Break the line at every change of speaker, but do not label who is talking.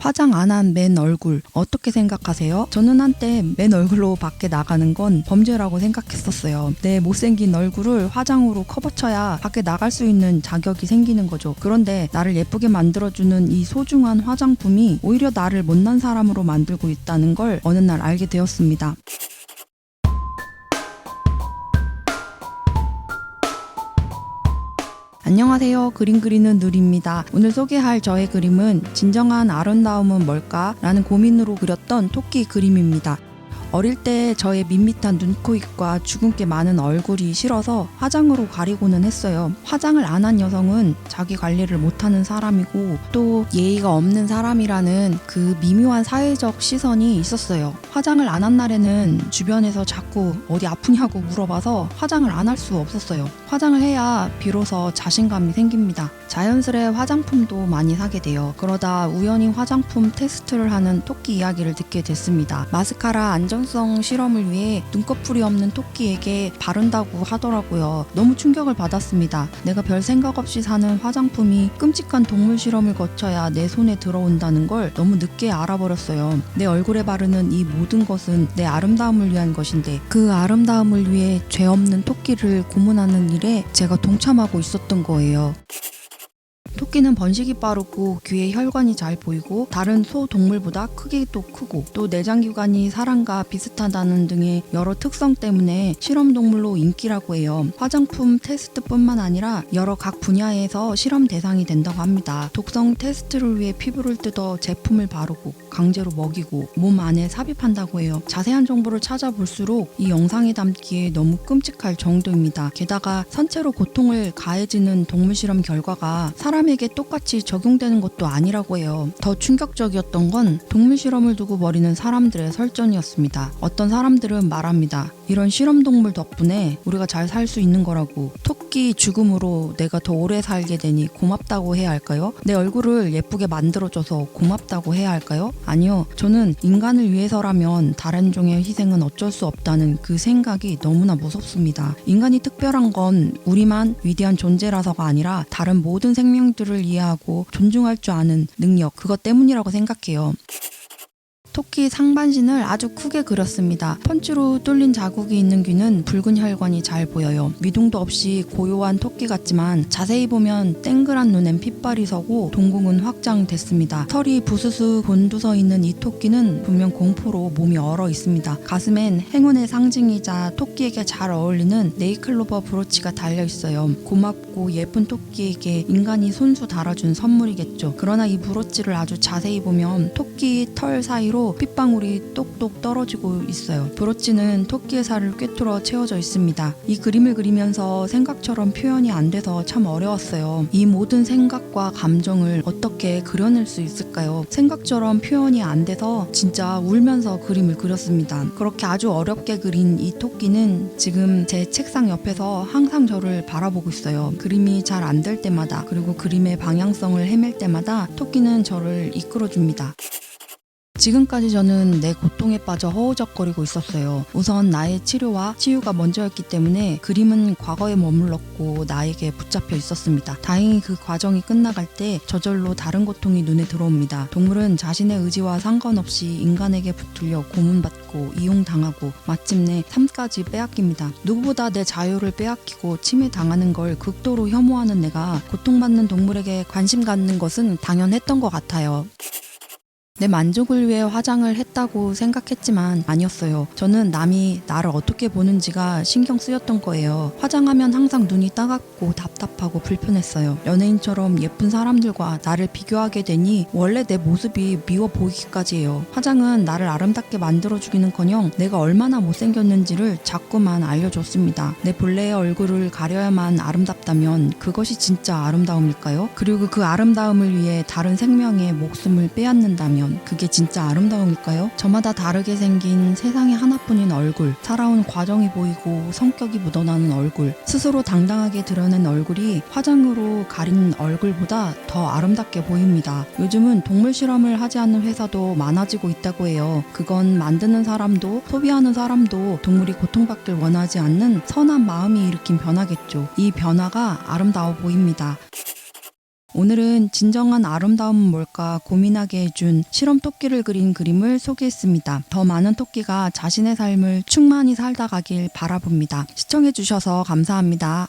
화장 안 한 맨 얼굴 어떻게 생각하세요? 저는 한때 맨 얼굴로 밖에 나가는 건 범죄라고 생각했었어요. 내 못생긴 얼굴을 화장으로 커버쳐야 밖에 나갈 수 있는 자격이 생기는 거죠. 그런데 나를 예쁘게 만들어주는 이 소중한 화장품이 오히려 나를 못난 사람으로 만들고 있다는 걸 어느 날 알게 되었습니다. 안녕하세요. 그림 그리는 누리입니다. 오늘 소개할 저의 그림은 진정한 아름다움은 뭘까? 라는 고민으로 그렸던 토끼 그림입니다. 어릴 때 저의 밋밋한 눈, 코, 입과 주근깨 많은 얼굴이 싫어서 화장으로 가리고는 했어요. 화장을 안 한 여성은 자기 관리를 못하는 사람이고 또 예의가 없는 사람이라는 그 미묘한 사회적 시선이 있었어요. 화장을 안 한 날에는 주변에서 자꾸 어디 아프냐고 물어봐서 화장을 안 할 수 없었어요. 화장을 해야 비로소 자신감이 생깁니다. 자연스레 화장품도 많이 사게 돼요. 그러다 우연히 화장품 테스트를 하는 토끼 이야기를 듣게 됐습니다. 마스카라 안전성 실험을 위해 눈꺼풀이 없는 토끼에게 바른다고 하더라고요. 너무 충격을 받았습니다. 내가 별 생각 없이 사는 화장품이 끔찍한 동물 실험을 거쳐야 내 손에 들어온다는 걸 너무 늦게 알아버렸어요. 내 얼굴에 바르는 이 모든 것은 내 아름다움을 위한 것인데 그 아름다움을 위해 죄 없는 토끼를 고문하는 일에 제가 동참하고 있었던 거예요. 토끼는 번식이 빠르고 귀에 혈관이 잘 보이고 다른 소 동물보다 크기도 크고 또 내장 기관이 사람과 비슷하다는 등의 여러 특성 때문에 실험 동물로 인기라고 해요. 화장품 테스트뿐만 아니라 여러 각 분야에서 실험 대상이 된다고 합니다. 독성 테스트를 위해 피부를 뜯어 제품을 바르고 강제로 먹이고 몸 안에 삽입한다고 해요. 자세한 정보를 찾아볼수록 이 영상에 담기에 너무 끔찍할 정도입니다. 게다가 선체로 고통을 가해지는 동물 실험 결과가 사람에게 똑같이 적용되는 것도 아니라고 해요. 더 충격적이었던 건 동물 실험을 두고 벌이는 사람들의 설전이었습니다. 어떤 사람들은 말합니다. 이런 실험 동물 덕분에 우리가 잘 살 수 있는 거라고 토끼 죽음으로 내가 더 오래 살게 되니 고맙다고 해야 할까요? 내 얼굴을 예쁘게 만들어줘서 고맙다고 해야 할까요? 아니요. 저는 인간을 위해서라면 다른 종의 희생은 어쩔 수 없다는 그 생각이 너무나 무섭습니다. 인간이 특별한 건 우리만 위대한 존재라서가 아니라 다른 모든 생명들을 이해하고 존중할 줄 아는 능력, 그것 때문이라고 생각해요. 토끼 상반신을 아주 크게 그렸습니다. 펀치로 뚫린 자국이 있는 귀는 붉은 혈관이 잘 보여요. 미동도 없이 고요한 토끼 같지만 자세히 보면 땡그란 눈엔 핏발이 서고 동공은 확장됐습니다. 털이 부스스 곤두서 있는 이 토끼는 분명 공포로 몸이 얼어 있습니다. 가슴엔 행운의 상징이자 토끼에게 잘 어울리는 네이클로버 브로치가 달려 있어요. 고맙고 예쁜 토끼에게 인간이 손수 달아준 선물이겠죠. 그러나 이 브로치를 아주 자세히 보면 토끼 털 사이로 핏방울이 똑똑 떨어지고 있어요. 브로치는 토끼의 살을 꿰뚫어 채워져 있습니다. 이 그림을 그리면서 생각처럼 표현이 안 돼서 참 어려웠어요. 이 모든 생각과 감정을 어떻게 그려낼 수 있을까요? 생각처럼 표현이 안 돼서 진짜 울면서 그림을 그렸습니다. 그렇게 아주 어렵게 그린 이 토끼는 지금 제 책상 옆에서 항상 저를 바라보고 있어요. 그림이 잘 안 될 때마다 그리고 그림의 방향성을 헤맬 때마다 토끼는 저를 이끌어줍니다. 지금까지 저는 내 고통에 빠져 허우적거리고 있었어요. 우선 나의 치료와 치유가 먼저였기 때문에 그림은 과거에 머물렀고 나에게 붙잡혀 있었습니다. 다행히 그 과정이 끝나갈 때 저절로 다른 고통이 눈에 들어옵니다. 동물은 자신의 의지와 상관없이 인간에게 붙들려 고문받고 이용당하고 마침내 삶까지 빼앗깁니다. 누구보다 내 자유를 빼앗기고 침해당하는 걸 극도로 혐오하는 내가 고통받는 동물에게 관심 갖는 것은 당연했던 것 같아요. 내 만족을 위해 화장을 했다고 생각했지만 아니었어요. 저는 남이 나를 어떻게 보는지가 신경 쓰였던 거예요. 화장하면 항상 눈이 따갑고 답답하고 불편했어요. 연예인처럼 예쁜 사람들과 나를 비교하게 되니 원래 내 모습이 미워 보이기까지 해요. 화장은 나를 아름답게 만들어주기는 커녕 내가 얼마나 못생겼는지를 자꾸만 알려줬습니다. 내 본래의 얼굴을 가려야만 아름답다면 그것이 진짜 아름다움일까요? 그리고 그 아름다움을 위해 다른 생명의 목숨을 빼앗는다면 그게 진짜 아름다움일까요? 저마다 다르게 생긴 세상에 하나뿐인 얼굴, 살아온 과정이 보이고 성격이 묻어나는 얼굴, 스스로 당당하게 드러낸 얼굴이 화장으로 가린 얼굴보다 더 아름답게 보입니다. 요즘은 동물 실험을 하지 않는 회사도 많아지고 있다고 해요. 그건 만드는 사람도 소비하는 사람도 동물이 고통받길 원하지 않는 선한 마음이 일으킨 변화겠죠. 이 변화가 아름다워 보입니다. 오늘은 진정한 아름다움은 뭘까 고민하게 해준 실험 토끼를 그린 그림을 소개했습니다. 더 많은 토끼가 자신의 삶을 충만히 살다 가길 바라봅니다. 시청해주셔서 감사합니다.